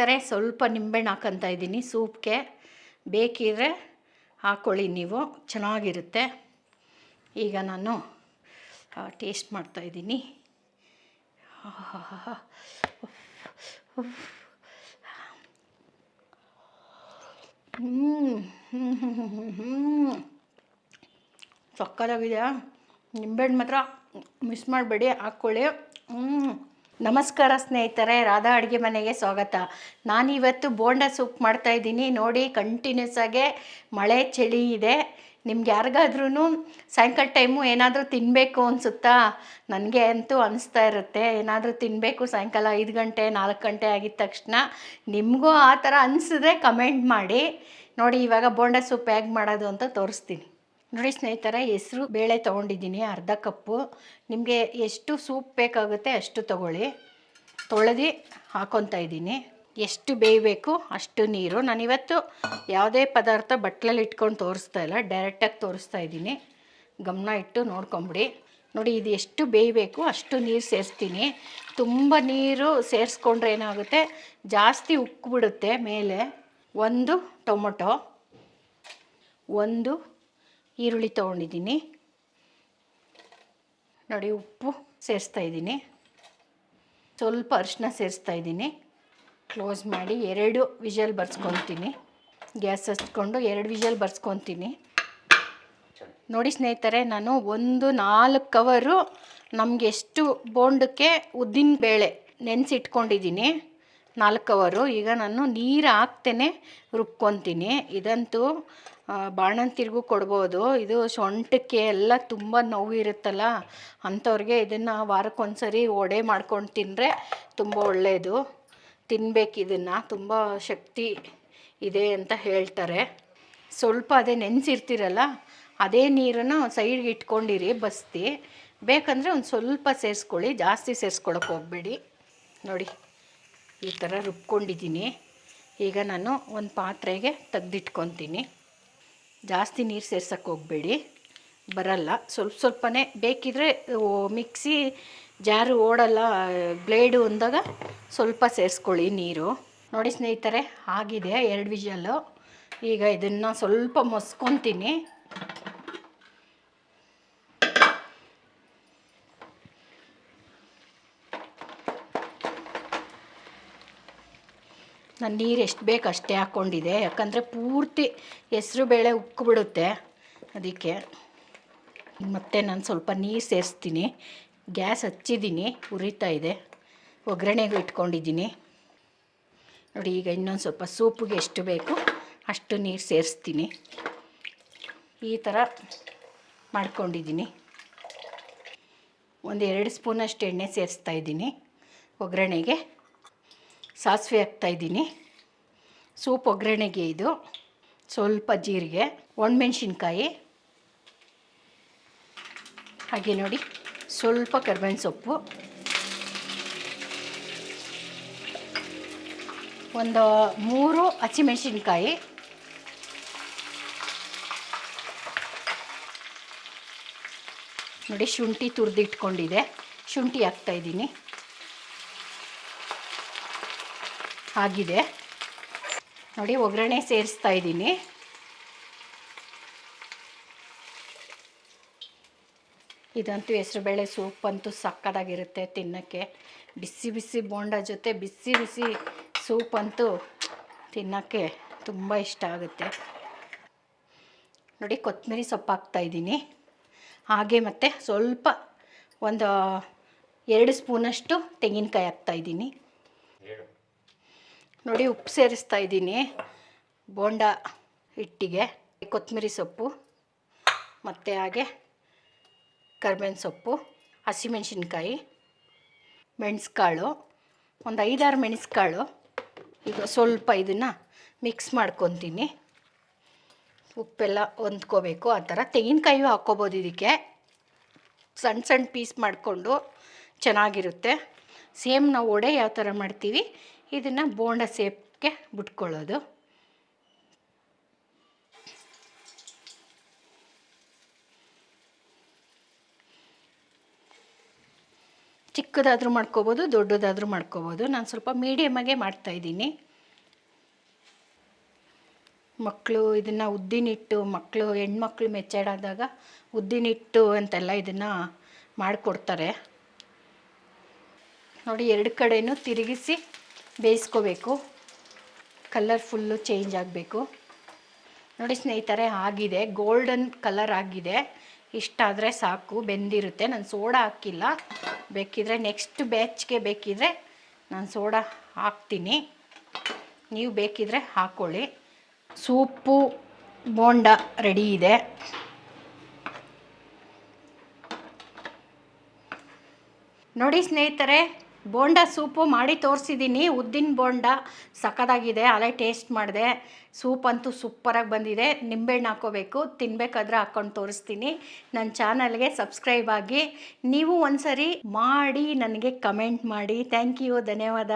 ಥರ ಸ್ವಲ್ಪ ನಿಂಬೆಹಣ್ಣು ಹಾಕಂತ ಇದ್ದೀನಿ ಸೂಪ್ಗೆ. ಬೇಕಿದ್ರೆ ಹಾಕ್ಕೊಳ್ಳಿ ನೀವು, ಚೆನ್ನಾಗಿರುತ್ತೆ. ಈಗ ನಾನು ಟೇಸ್ಟ್ ಮಾಡ್ತಾಯಿದ್ದೀನಿ ಹ್ಞೂ ಹ್ಞೂ ಸಕ್ಕತ್ತಾಗಿದೆ ನಿಂಬೆಹಣ್ಣು ಮಾತ್ರ ಮಿಸ್ ಮಾಡಬೇಡಿ, ಹಾಕ್ಕೊಳ್ಳಿ. ಹ್ಞೂ ನಮಸ್ಕಾರ ಸ್ನೇಹಿತರೆ, ರಾಧಾ ಅಡುಗೆ ಮನೆಗೆ ಸ್ವಾಗತ. ನಾನಿವತ್ತು ಬೋಂಡ ಸೂಪ್ ಮಾಡ್ತಾಯಿದ್ದೀನಿ ನೋಡಿ ಕಂಟಿನ್ಯೂಸ್ ಆಗಿ ಮಳೆ, ಚಳಿ ಇದೆ. ನಿಮ್ಗೆ ಯಾರಿಗಾದ್ರೂ ಸಾಯಂಕಾಲ ಟೈಮು ಏನಾದರೂ ತಿನ್ನಬೇಕು ಅನಿಸುತ್ತಾ? ನನಗೆ ಅಂತೂ ಅನಿಸ್ತಾ ಇರುತ್ತೆ. ಏನಾದರೂ ತಿನ್ನಬೇಕು ಸಾಯಂಕಾಲ ಐದು ಗಂಟೆ, ನಾಲ್ಕು ಗಂಟೆ ಆಗಿದ ತಕ್ಷಣ. ನಿಮಗೂ ಆ ಥರ ಅನಿಸಿದ್ರೆ ಕಮೆಂಟ್ ಮಾಡಿ. ನೋಡಿ, ಇವಾಗ ಬೋಂಡ ಸೂಪ್ ಹೇಗೆ ಮಾಡೋದು ಅಂತ ತೋರಿಸ್ತೀನಿ. ನೋಡಿ ಸ್ನೇಹಿತರ, ಹೆಸರು ಬೇಳೆ ತೊಗೊಂಡಿದ್ದೀನಿ, ಅರ್ಧ ಕಪ್ಪು. ನಿಮಗೆ ಎಷ್ಟು ಸೂಪ್ ಬೇಕಾಗುತ್ತೆ ಅಷ್ಟು ತೊಗೊಳ್ಳಿ. ತೊಳೆದು ಹಾಕೊತಾ ಇದ್ದೀನಿ. ಎಷ್ಟು ಬೇಯಬೇಕು ಅಷ್ಟು ನೀರು. ನಾನಿವತ್ತು ಯಾವುದೇ ಪದಾರ್ಥ ಬಟ್ಲಲ್ಲಿ ಇಟ್ಕೊಂಡು ತೋರಿಸ್ತಾ ಇಲ್ಲ, ಡೈರೆಕ್ಟಾಗಿ ತೋರಿಸ್ತಾ ಇದ್ದೀನಿ. ಗಮನ ಇಟ್ಟು ನೋಡ್ಕೊಂಬಿಡಿ. ನೋಡಿ, ಇದು ಎಷ್ಟು ಬೇಯಬೇಕು ಅಷ್ಟು ನೀರು ಸೇರಿಸ್ತೀನಿ. ತುಂಬ ನೀರು ಸೇರಿಸ್ಕೊಂಡ್ರೆ ಏನಾಗುತ್ತೆ? ಜಾಸ್ತಿ ಉಕ್ಕಿಬಿಡುತ್ತೆ ಮೇಲೆ. ಒಂದು ಟೊಮೊಟೊ, ಒಂದು ಈರುಳ್ಳಿ ತೊಗೊಂಡಿದ್ದೀನಿ. ನೋಡಿ, ಉಪ್ಪು ಸೇರಿಸ್ತಾ ಇದ್ದೀನಿ. ಸ್ವಲ್ಪ ಅರಿಶಿನ ಸೇರಿಸ್ತಾ ಇದ್ದೀನಿ. ಕ್ಲೋಸ್ ಮಾಡಿ ಎರಡು ವಿಷಲ್ ಬರ್ಸ್ಕೊತೀನಿ. ಗ್ಯಾಸ್ ಹಚ್ಕೊಂಡು ಎರಡು ವಿಷಲ್ ಬರ್ಸ್ಕೊತೀನಿ. ನೋಡಿ ಸ್ನೇಹಿತರೆ, ನಾನು ಒಂದು ನಾಲ್ಕು ಕವರು ನಮಗೆ ಎಷ್ಟು ಬೋಂಡಕ್ಕೆ ಉದ್ದಿನ ಬೇಳೆ ನೆನೆಸಿಟ್ಕೊಂಡಿದ್ದೀನಿ. ನಾಲ್ಕು ಕವರು ಈಗ ನಾನು ನೀರು ಹಾಕ್ತೇನೆ, ರುಬ್ಕೊತೀನಿ. ಇದಂತೂ ಬಾಣಂತಿರಿಗೂ ಕೊಡ್ಬೋದು. ಇದು ಸೊಂಟಕ್ಕೆ ಎಲ್ಲ ತುಂಬ ನೋವು ಇರುತ್ತಲ್ಲ, ಅಂಥವ್ರಿಗೆ ಇದನ್ನು ವಾರಕ್ಕೊಂದ್ಸರಿ ಒಡೆ ಮಾಡ್ಕೊಂಡು ತಿಂದರೆ ತುಂಬ ಒಳ್ಳೆಯದು ತಿನ್ಬೇಕು ಇದನ್ನು, ತುಂಬ ಶಕ್ತಿ ಇದೆ ಅಂತ ಹೇಳ್ತಾರೆ. ಸ್ವಲ್ಪ ಅದೇ ನೆನೆಸಿರ್ತೀರಲ್ಲ, ಅದೇ ನೀರನ್ನು ಸೈಡ್ಗೆ ಇಟ್ಕೊಂಡಿರಿ ಬಸ್ತಿ. ಬೇಕಂದರೆ ಒಂದು ಸ್ವಲ್ಪ ಸೇರಿಸ್ಕೊಳ್ಳಿ, ಜಾಸ್ತಿ ಸೇರಿಸ್ಕೊಳಕ್ಕೆ ಹೋಗಬೇಡಿ. ನೋಡಿ, ಈ ಥರ ರುಬ್ಕೊಂಡಿದ್ದೀನಿ. ಈಗ ನಾನು ಒಂದು ಪಾತ್ರೆಗೆ ತೆಗ್ದಿಟ್ಕೊತೀನಿ. ಜಾಸ್ತಿ ನೀರು ಸೇರ್ಸೋಕ್ಕೆ ಹೋಗಬೇಡಿ. ಬರಲ್ಲ. ಸ್ವಲ್ಪ ಸ್ವಲ್ಪನೇ ಬೇಕಿದ್ರೆ ಮಿಕ್ಸಿ ಜಾರು ಓಡಲ್ಲ, ಬ್ಲೇಡು ಅಂದಾಗ ಸ್ವಲ್ಪ ಸೇರಿಸ್ಕೊಳ್ಳಿ ನೀರು. ನೋಡಿ ಸ್ನೇಹಿತರೆ ಆಗಿದೆ ಎರಡು ವಿಷಲ್ಲು ಈಗ ಇದನ್ನು ಸ್ವಲ್ಪ ಮೊಸ್ಕೊತೀನಿ. ನಾನು ನೀರು ಎಷ್ಟು ಬೇಕು ಅಷ್ಟೇ ಹಾಕ್ಕೊಂಡಿದೆ ಯಾಕಂದರೆ ಪೂರ್ತಿ ಹೆಸ್ರು ಬೇಳೆ ಉಕ್ಕಿಬಿಡುತ್ತೆ ಅದಕ್ಕೆ ಮತ್ತು ನಾನು ಸ್ವಲ್ಪ ನೀರು ಸೇರಿಸ್ತೀನಿ. ಗ್ಯಾಸ್ ಹಚ್ಚಿದ್ದೀನಿ. ಉರಿತಾ ಇದೆ. ಒಗ್ಗರಣೆಗೂ ಇಟ್ಕೊಂಡಿದ್ದೀನಿ. ನೋಡಿ, ಈಗ ಇನ್ನೊಂದು ಸ್ವಲ್ಪ ಸೂಪಿಗೆ ಎಷ್ಟು ಬೇಕು ಅಷ್ಟು ನೀರು ಸೇರಿಸ್ತೀನಿ. ಈ ಥರ ಮಾಡ್ಕೊಂಡಿದ್ದೀನಿ. ಒಂದು ಎರಡು ಸ್ಪೂನಷ್ಟು ಎಣ್ಣೆ ಸೇರಿಸ್ತಾ ಇದ್ದೀನಿ. ಒಗ್ಗರಣೆಗೆ ಸಾಸಿವೆ ಹಾಕ್ತಾಯಿದ್ದೀನಿ ಸೂಪ್ ಒಗ್ಗರಣೆಗೆ ಇದು. ಸ್ವಲ್ಪ ಜೀರಿಗೆ, ಒಣಮೆಣ್ಸಿನ್ಕಾಯಿ. ಹಾಗೆ ನೋಡಿ, ಸ್ವಲ್ಪ ಕರ್ಬೇವಿನ ಸೊಪ್ಪು. ಒಂದು ಮೂರು ಹಸಿಮೆಣ್ಸಿನ್ಕಾಯಿ. ನೋಡಿ, ಶುಂಠಿ ತುರಿದಿಟ್ಕೊಂಡಿದೆ. ಶುಂಠಿ ಹಾಕ್ತಾಯಿದ್ದೀನಿ ಆಗಿದೆ. ನೋಡಿ, ಒಗ್ಗರಣೆ ಸೇರಿಸ್ತಾ ಇದ್ದೀನಿ. ಇದಂತೂ ಹೆಸರುಬೇಳೆ ಸೂಪ್ ಅಂತೂ ಸಕ್ಕದಾಗಿರುತ್ತೆ ತಿನ್ನೋಕ್ಕೆ. ಬಿಸಿ ಬಿಸಿ ಬೋಂಡ ಜೊತೆ ಬಿಸಿ ಬಿಸಿ ಸೂಪ್ ಅಂತೂ ತಿನ್ನೋಕ್ಕೆ ತುಂಬ ಇಷ್ಟ ಆಗುತ್ತೆ. ನೋಡಿ, ಕೊತ್ತಂಬರಿ ಸೊಪ್ಪು ಹಾಕ್ತಾಯಿದ್ದೀನಿ ಹಾಗೆ ಮತ್ತು ಸ್ವಲ್ಪ ಒಂದು ಎರಡು ಸ್ಪೂನಷ್ಟು ತೆಂಗಿನಕಾಯಿ ಹಾಕ್ತಾಯಿದ್ದೀನಿ ನೋಡಿ ಉಪ್ಪು ಸೇರಿಸ್ತಾ ಇದ್ದೀನಿ. ಬೋಂಡ ಹಿಟ್ಟಿಗೆ, ಕೊತ್ತಂಬರಿ ಸೊಪ್ಪು, ಮತ್ತು ಹಾಗೆ ಕರ್ಬೇವಿನ ಸೊಪ್ಪು, ಹಸಿಮೆಣ್ಸಿನ್ಕಾಯಿ, ಮೆಣಸ್ಕಾಳು, ಒಂದು ಐದಾರು ಮೆಣಸ್ಕಾಳು. ಈಗ ಸ್ವಲ್ಪ ಇದನ್ನು ಮಿಕ್ಸ್ ಮಾಡ್ಕೊತೀನಿ. ಉಪ್ಪೆಲ್ಲ ಹೊಂದ್ಕೋಬೇಕು, ಆ ಥರ. ತೆಂಗಿನಕಾಯಿಯೂ ಹಾಕ್ಕೋಬೋದು ಇದಕ್ಕೆ. ಸಣ್ಣ ಸಣ್ಣ ಪೀಸ್ ಮಾಡಿಕೊಂಡು ಚೆನ್ನಾಗಿರುತ್ತೆ. ಸೇಮ್ ನಾವು ವಡೆ ಯಾವ ಥರ ಮಾಡ್ತೀವಿ ಇದನ್ನು ಬೋಂಡ ಸೇಪ್ಗೆ ಬಿಟ್ಕೊಳ್ಳೋದು. ಚಿಕ್ಕದಾದರೂ ಮಾಡ್ಕೋಬೋದು, ದೊಡ್ಡದಾದರೂ ಮಾಡ್ಕೋಬೋದು. ನಾನು ಸ್ವಲ್ಪ ಮೀಡಿಯಮಾಗೆ ಮಾಡ್ತಾಯಿದ್ದೀನಿ ಮಕ್ಕಳು ಇದನ್ನು ಉದ್ದಿನಿಟ್ಟು ಮಕ್ಕಳು ಹೆಣ್ಮಕ್ಳು ಮೆಚ್ಚಾಡಾದಾಗ ಉದ್ದಿನಿಟ್ಟು ಅಂತೆಲ್ಲ ಇದನ್ನು ಮಾಡಿಕೊಡ್ತಾರೆ. ನೋಡಿ, ಎರಡು ಕಡೆಯೂ ತಿರುಗಿಸಿ ಬೇಯಿಸ್ಕೋಬೇಕು. ಕಲರ್ ಫುಲ್ಲು ಚೇಂಜ್ ಆಗಬೇಕು. ನೋಡಿ ಸ್ನೇಹಿತರೆ, ಆಗಿದೆ. ಗೋಲ್ಡನ್ ಕಲರ್ ಆಗಿದೆ. ಇಷ್ಟಾದರೆ ಸಾಕು, ಬೆಂದಿರುತ್ತೆ. ನಾನು ಸೋಡಾ ಹಾಕಿಲ್ಲ. ಬೇಕಿದ್ರೆ ನೆಕ್ಸ್ಟ್ ಬ್ಯಾಚ್ಗೆ ಬೇಕಿದ್ರೆ ನಾನು ಸೋಡಾ ಹಾಕ್ತೀನಿ. ನೀವು ಬೇಕಿದ್ರೆ ಹಾಕ್ಕೊಳ್ಳಿ ಸೂಪು, ಬೋಂಡ ರೆಡಿ ಇದೆ. ನೋಡಿ ಸ್ನೇಹಿತರೆ ಬೋಂಡ ಸೂಪು ಮಾಡಿ ತೋರಿಸಿದ್ದೀನಿ. ಉದ್ದಿನ ಬೋಂಡ ಸಖತ್ತಾಗಿದೆ. ಅಲ್ಲೇ ಟೇಸ್ಟ್ ಮಾಡಿದೆ. ಸೂಪ್ ಅಂತೂ ಸೂಪರಾಗಿ ಬಂದಿದೆ. ನಿಂಬೆಹಣ್ಣು ಹಾಕೋಬೇಕು ತಿನ್ಬೇಕಾದ್ರೆ ಹಾಕ್ಕೊಂಡು ತೋರಿಸ್ತೀನಿ. ನನ್ನ ಚಾನಲ್ಗೆ ಸಬ್ಸ್ಕ್ರೈಬ್ ಆಗಿ. ನೀವು ಒಂದ್ಸರಿ ಮಾಡಿ ನನಗೆ ಕಮೆಂಟ್ ಮಾಡಿ. Thank you. ಧನ್ಯವಾದ.